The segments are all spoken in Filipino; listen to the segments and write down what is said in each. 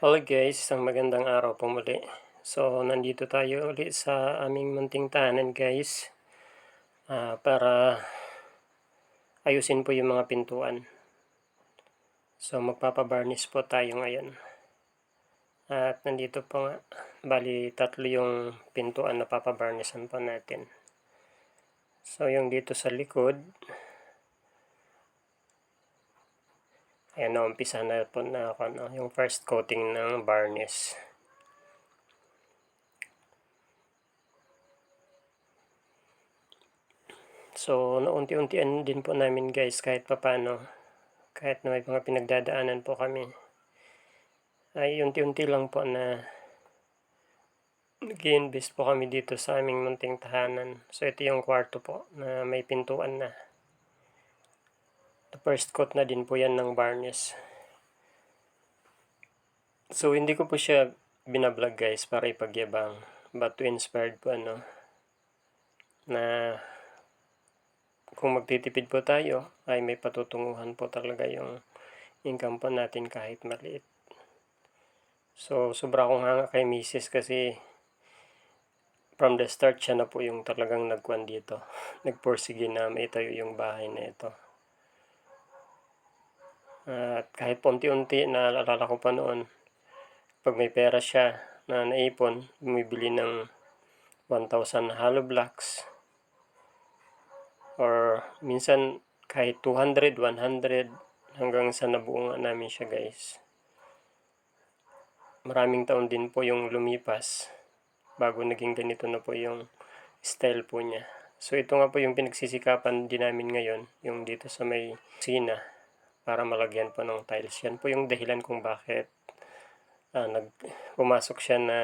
Hello guys, isang magandang araw po muli. So, nandito tayo ulit sa aming munting tahanan guys. Ah, para ayusin po yung mga pintuan. So, magpapabarnish po tayo ngayon. At nandito po nga, bali tatlo yung pintuan na papabarnishan po natin. So, yung dito sa likod, Ayan, umpisa na po na ako, no? yung first coating ng varnish. So, naunti-untian din po namin guys kahit papano. Kahit na may mga pinagdadaanan po kami. Ay, unti-unti lang po na nag-invest po kami dito sa aming munting tahanan. So, ito yung kwarto po na may pintuan na. The first coat na din po yan ng varnish. So, hindi ko po siya binablog guys para ipagyabang. But to inspired po ano, na kung magtitipid po tayo, ay may patutunguhan po talaga yung income po natin kahit maliit. So, sobra akong hanga kay Mrs. kasi from the start siya na po yung talagang nagkuhan dito. Nagporsige na may tayo yung bahay na ito. At kahit unti-unti, naalala ko pa noon, pag may pera siya na naipon, bumibili ng 1,000 hollow blocks. Or minsan kahit 200, 100, hanggang sa nabuo nga namin siya guys. Maraming taon din po yung lumipas bago naging ganito na po yung style po niya. So ito nga po yung pinagsisikapan din namin ngayon, yung dito sa may sina para malagyan po ng tiles. Yan po yung dahilan kung bakit uh, nag pumasok siya na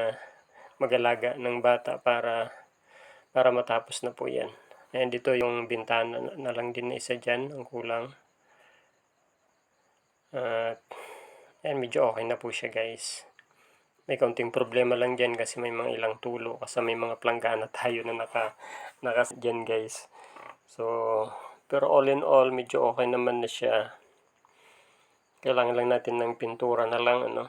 magalaga ng bata para para matapos na po yan. And dito yung bintana na lang din na isa dyan, ang kulang. At uh, yan, medyo okay na po siya guys. May kaunting problema lang dyan kasi may mga ilang tulo kasi may mga planggana tayo na naka, naka dyan guys. So, pero all in all, medyo okay naman na siya. Kailangan lang natin ng pintura na lang, ano.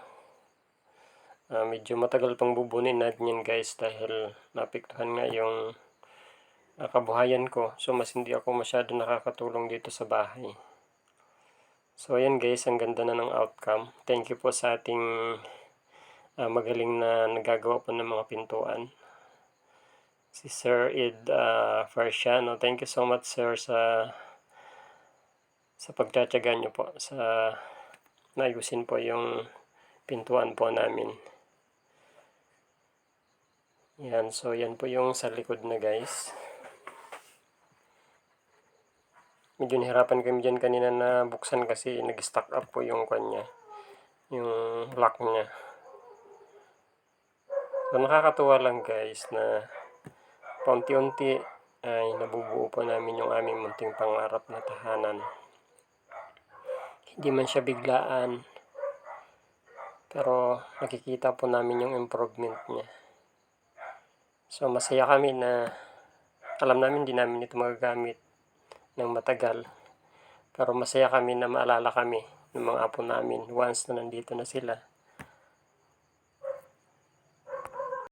Uh, medyo matagal pang bubunin natin yan guys dahil napiktuhan nga yung uh, kabuhayan ko. So, mas hindi ako masyado nakakatulong dito sa bahay. So, ayan guys, ang ganda na ng outcome. Thank you po sa ating uh, magaling na nagagawa po ng mga pintuan. Si Sir Id uh, Farsiano. Thank you so much sir sa sa pagtatyaga nyo po sa naayusin po yung pintuan po namin. Yan, so yan po yung sa likod na guys. Medyo nahirapan kami dyan kanina na buksan kasi nag-stock up po yung kanya. Yung lock niya. So, nakakatuwa lang guys na paunti-unti ay nabubuo po namin yung aming munting pangarap na tahanan. Hindi man siya biglaan, pero nakikita po namin yung improvement niya. So masaya kami na alam namin hindi namin ito magagamit ng matagal. Pero masaya kami na maalala kami ng mga apo namin once na nandito na sila